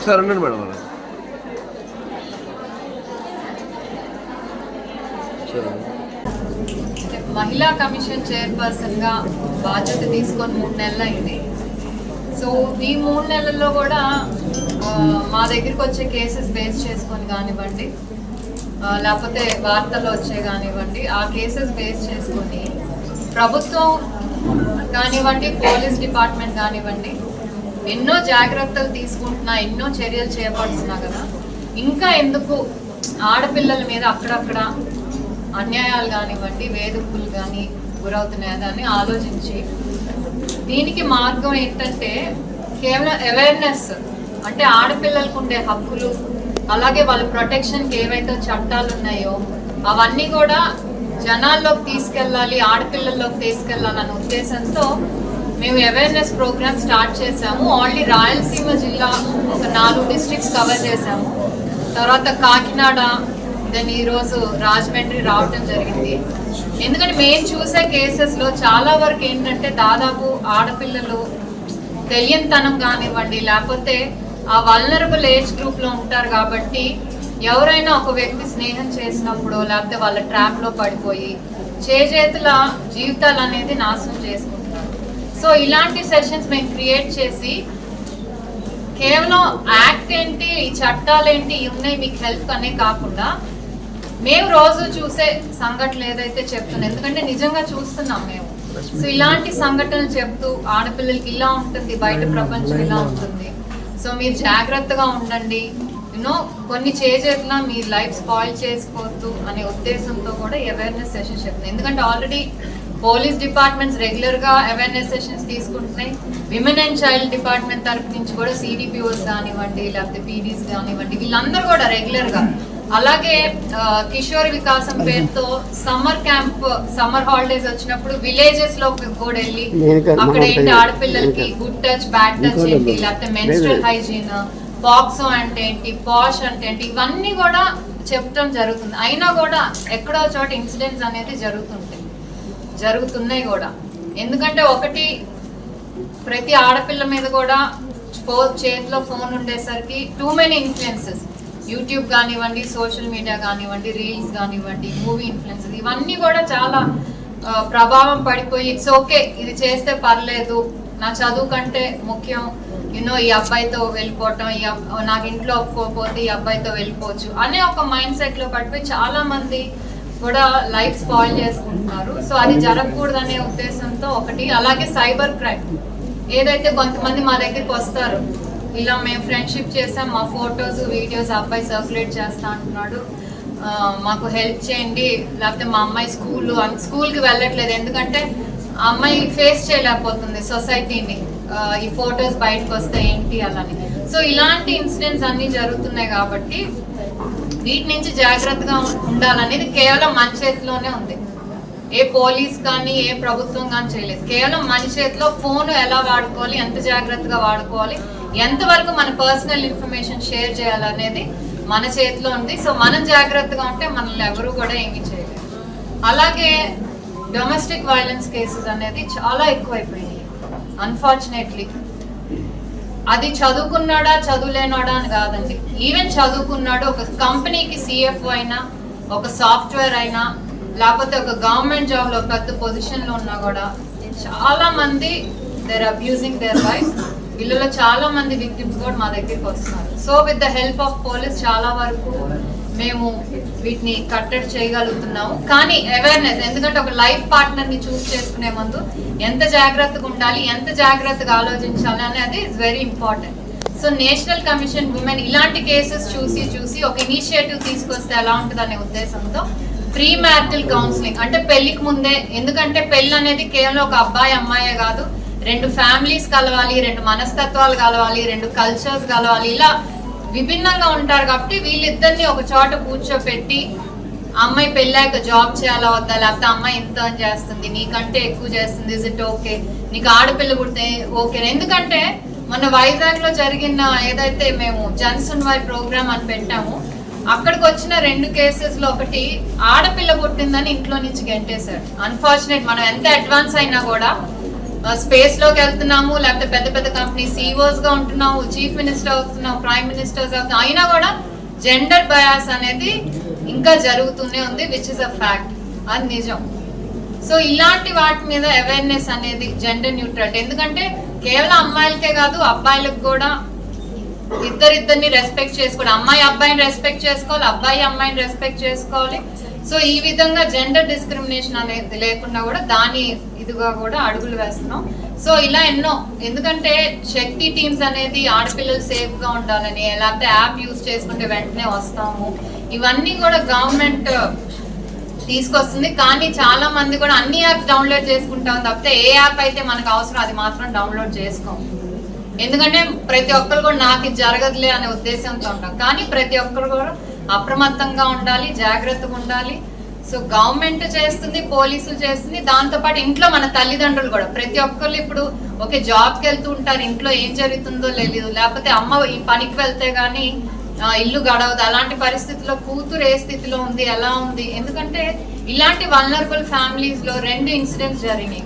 ఒకసారి ఉండండి మేడం అలా. మహిళా కమిషన్ చైర్పర్సన్గా బాధ్యత తీసుకొని మూడు నెలలు అయింది. సో ఈ మూడు నెలల్లో కూడా మా దగ్గరికి వచ్చే కేసెస్ బేస్ చేసుకొని కానివ్వండి లేకపోతే వార్తల్లో వచ్చే కానివ్వండి ఆ కేసెస్ బేస్ చేసుకొని ప్రభుత్వం కానివ్వండి పోలీస్ డిపార్ట్మెంట్ కానివ్వండి ఎన్నో జాగ్రత్తలు తీసుకుంటున్నా ఎన్నో చర్యలు చేపడుతున్నా కదా. ఇంకా ఎందుకు ఆడపిల్లల మీద అక్కడక్కడ అన్యాయాలు కానివ్వండి వేధింపులు కానీ గురవుతున్నాయా అని ఆలోచించి. దీనికి మార్గం ఏంటంటే కేవలం అవేర్నెస్ అంటే ఆడపిల్లలకు ఉండే హక్కులు అలాగే వాళ్ళ ప్రొటెక్షన్కి ఏవైతే చట్టాలు ఉన్నాయో అవన్నీ కూడా జనాల్లోకి తీసుకెళ్ళాలి ఆడపిల్లల్లోకి తీసుకెళ్ళాలనే ఉద్దేశంతో మేము అవేర్నెస్ ప్రోగ్రామ్ స్టార్ట్ చేసాము. ఓన్లీ రాయలసీమ జిల్లా ఒక నాలుగు డిస్ట్రిక్ట్స్ కవర్ చేసాము. తర్వాత కాకినాడ దెన్ ఈరోజు రాజమండ్రి రావటం జరిగింది. ఎందుకంటే మేము చూసే కేసెస్లో చాలా వరకు ఏంటంటే దాదాపు ఆడపిల్లలు తెలియనితనం కానివ్వండి లేకపోతే ఆ వల్నరబుల్ ఏజ్ గ్రూప్లో ఉంటారు కాబట్టి ఎవరైనా ఒక వ్యక్తి స్నేహం చేసినప్పుడు లేకపోతే వాళ్ళ ట్రాప్లో పడిపోయి చేజేతుల జీవితాలు అనేది నాశనం చేసుకుంటారు. సో ఇలాంటి సెషన్స్ మేము క్రియేట్ చేసి కేవలం యాక్ట్ ఏంటి ఈ చట్టాలు ఏంటి ఉన్నాయి మీకు హెల్ప్ అనే కాకుండా మేము రోజు చూసే సంఘటనలు ఏదైతే చెప్తున్నాం ఎందుకంటే నిజంగా చూస్తున్నాం మేము. సో ఇలాంటి సంఘటనలు చెప్తూ ఆడపిల్లలకి ఇలా ఉంటుంది బయట ప్రపంచం ఇలా ఉంటుంది. సో మీరు జాగ్రత్తగా ఉండండి. యూనో కొన్ని చేజేట్లా మీ లైఫ్ స్పాయిల్ చేసుకోవద్దు అనే ఉద్దేశంతో కూడా అవేర్నెస్ సెషన్స్ చెప్తున్నాయి ఎందుకంటే ఆల్రెడీ పోలీస్ డిపార్ట్మెంట్స్ రెగ్యులర్గా అవేర్నెస్ సెషన్స్ తీసుకుంటున్నాయి. విమెన్ అండ్ చైల్డ్ డిపార్ట్మెంట్ తరపు నుంచి కూడా సిడిపిఓస్ కానివ్వండి లేకపోతే పీడీస్ కానివ్వండి వీళ్ళందరూ కూడా రెగ్యులర్గా అలాగే కిషోర్ వికాసం పేరుతో సమ్మర్ క్యాంప్ సమ్మర్ హాలిడేస్ వచ్చినప్పుడు విలేజెస్లో కూడా వెళ్ళి అక్కడ ఏంటి ఆడపిల్లలకి గుడ్ టచ్ బ్యాడ్ టచ్ ఏంటి లేకపోతే మెన్స్ట్రల్ హైజీన్ బాక్సో అంటే ఏంటి పాష్ అంటే ఏంటి ఇవన్నీ కూడా చెప్పడం జరుగుతుంది. అయినా కూడా ఎక్కడో చోట ఇన్సిడెంట్స్ అనేది జరుగుతుంటాయి. జరుగుతున్నాయి కూడా. ఎందుకంటే ఒకటి ప్రతి ఆడపిల్ల మీద కూడా ఫో చేతిలో ఫోన్ ఉండేసరికి టూ మెనీ ఇన్ఫ్లుయెన్సెస్ యూట్యూబ్ కానివ్వండి సోషల్ మీడియా కానివ్వండి రీల్స్ కానివ్వండి మూవీ ఇన్ఫ్లుయెన్సెస్ ఇవన్నీ కూడా చాలా ప్రభావం పడిపోయి ఇట్స్ ఓకే ఇది చేస్తే పర్లేదు. నా చదువు కంటే ముఖ్యం. యూనో ఈ అబ్బాయితో వెళ్ళిపోవటం ఈ నాకు ఇంట్లో ఒప్పుకోకపోతే ఈ అబ్బాయితో వెళ్ళిపోవచ్చు అనే ఒక మైండ్ సెట్లో పడిపోయి చాలా మంది కూడా లైఫ్ స్పాయిల్ చేసుకుంటున్నారు. సో అది జరగకూడదనే ఉద్దేశంతో ఒకటి అలాగే సైబర్ క్రైమ్. ఏదైతే కొంతమంది మా దగ్గరికి వస్తారు ఇలా మేము ఫ్రెండ్షిప్ చేసాం మా ఫొటోస్ వీడియోస్ అబ్బాయి సర్క్యులేట్ చేస్తా అంటున్నాడు. మాకు హెల్ప్ చేయండి. లేకపోతే మా అమ్మాయి స్కూల్ స్కూల్కి వెళ్ళట్లేదు. ఎందుకంటే అమ్మాయి ఫేస్ చేయలేకపోతుంది సొసైటీని. ఈ ఫొటోస్ బయటకు వస్తే ఏంటి అలాని. సో ఇలాంటి ఇన్సిడెంట్స్ అన్నీ జరుగుతున్నాయి కాబట్టి వీటి నుంచి జాగ్రత్తగా ఉండాలనేది కేవలం మన చేతిలోనే ఉంది. ఏ పోలీస్ కానీ ఏ ప్రభుత్వం కానీ చేయలేదు. కేవలం మన చేతిలో ఫోన్ ఎలా వాడుకోవాలి ఎంత జాగ్రత్తగా వాడుకోవాలి ఎంతవరకు మన పర్సనల్ ఇన్ఫర్మేషన్ షేర్ చేయాలనేది మన చేతిలో ఉంది. సో మనం జాగ్రత్తగా ఉంటే మనల్ని ఎవరు కూడా ఏమి చేయలేదు అలాగే డొమెస్టిక్ వైలెన్స్ కేసెస్ అనేది చాలా ఎక్కువైపోయింది అన్ఫార్చునేట్లీ అది చదువుకున్నాడా చదువులేనాడా అని కాదండి. ఈవెన్ చదువుకున్నాడు ఒక కంపెనీకి సిఎఫ్ఓ అయినా ఒక సాఫ్ట్వేర్ అయినా లేకపోతే ఒక గవర్నమెంట్ జాబ్లో పెద్ద పొజిషన్లో ఉన్నా కూడా చాలా మంది దేర్ అబ్యూజింగ్ దేర్ వైఫ్ వీళ్ళలో చాలా మంది విక్టిమ్స్ కూడా మా దగ్గరికి వస్తున్నారు. So with the help of police చాలా వరకు మేము వీటిని కట్టడి చేయగలుగుతున్నాము. కానీ అవేర్నెస్ ఎందుకంటే ఒక లైఫ్ పార్ట్నర్ని చూస్ చేసుకునే ముందు ఎంత జాగ్రత్తగా ఉండాలి ఎంత జాగ్రత్తగా ఆలోచించాలి అనేది is very important so national commission women ఇలాంటి కేసెస్ చూసి చూసి ఒక ఇనిషియేటివ్ తీసుకొస్తే ఎలా ఉంటుంది అనే ఉద్దేశంతో ప్రీ మ్యారిటల్ కౌన్సిలింగ్ అంటే పెళ్ళికి ముందే ఎందుకంటే పెళ్ళి అనేది కేవలం ఒక అబ్బాయి అమ్మాయే కాదు రెండు ఫ్యామిలీస్ కలవాలి రెండు మనస్తత్వాలు కలవాలి రెండు కల్చర్స్ కలవాలి ఇలా విభిన్నంగా ఉంటారు కాబట్టి వీళ్ళిద్దరిని ఒక చోట కూర్చోపెట్టి అమ్మాయి పెళ్ళాక జాబ్ చేయాలా వద్దా? లేకపోతే అమ్మాయి ఇంత చేస్తుంది నీకంటే ఎక్కువ చేస్తుంది ఇస్ ఇట్ ఓకే నీకు ఆడపిల్ల పుడితే ఓకే ఎందుకంటే మన వైజాగ్లో జరిగిన ఏదైతే మేము జన్సన్ వారి ప్రోగ్రామ్ అని పెట్టాము అక్కడికి వచ్చిన రెండు కేసెస్లో ఒకటి ఆడపిల్ల పుట్టిందని ఇంట్లో నుంచి గెంటేశారు అన్ఫార్చునేట్ మనం ఎంత అడ్వాన్స్ అయినా కూడా స్పేస్లోకి వెళ్తున్నాము లేకపోతే పెద్ద పెద్ద కంపెనీ సీఓస్గా ఉంటున్నాము చీఫ్ మినిస్టర్ అవుతున్నాము ప్రైమ్ మినిస్టర్స్ అవుతున్నాం అయినా కూడా జెండర్ బయాస్ అనేది ఇంకా జరుగుతూనే ఉంది విచ్ ఇస్ అ ఫ్యాక్ట్ అది నిజం. సో ఇలాంటి వాటి మీద అవేర్నెస్ అనేది జెండర్ న్యూట్రల్ ఎందుకంటే కేవలం అమ్మాయిలకే కాదు అబ్బాయిలకు కూడా ఇద్దరిద్దరిని రెస్పెక్ట్ చేసుకోవాలి. అమ్మాయి అబ్బాయిని రెస్పెక్ట్ చేసుకోవాలి అబ్బాయి అమ్మాయిని రెస్పెక్ట్ చేసుకోవాలి. సో ఈ విధంగా జెండర్ డిస్క్రిమినేషన్ అనేది లేకుండా కూడా దాని ఇదిగా కూడా అడుగులు వేస్తున్నాం. సో ఇలా ఎన్నో ఎందుకంటే శక్తి టీమ్స్ అనేది ఆడపిల్లలు సేఫ్గా ఉండాలని లేకపోతే యాప్ యూజ్ చేసుకుంటే వెంటనే వస్తాము. ఇవన్నీ కూడా గవర్నమెంట్ తీసుకొస్తుంది. కానీ చాలా మంది కూడా అన్ని యాప్స్ డౌన్లోడ్ చేసుకుంటాం తప్పితే ఏ యాప్ అయితే మనకు అవసరం అది మాత్రం డౌన్లోడ్ చేసుకోం ఎందుకంటే ప్రతి ఒక్కరు కూడా నాకు ఇది జరగదులే అనే ఉద్దేశంతో ఉంటాం. కానీ ప్రతి ఒక్కరు కూడా అప్రమత్తంగా ఉండాలి జాగ్రత్తగా ఉండాలి. సో గవర్నమెంట్ చేస్తుంది పోలీసులు చేస్తుంది దాంతోపాటు ఇంట్లో మన తల్లిదండ్రులు కూడా. ప్రతి ఒక్కరు ఇప్పుడు ఓకే జాబ్కి వెళ్తూ ఉంటారు ఇంట్లో ఏం జరుగుతుందో తెలియదు లేకపోతే అమ్మ ఈ పనికి వెళ్తే గానీ ఇల్లు గడవదు. అలాంటి పరిస్థితిలో కూతురు ఏ స్థితిలో ఉంది ఎలా ఉంది? ఎందుకంటే ఇలాంటి వల్నరబుల్ ఫ్యామిలీస్లో రెండు ఇన్సిడెంట్స్ జరిగినాయి.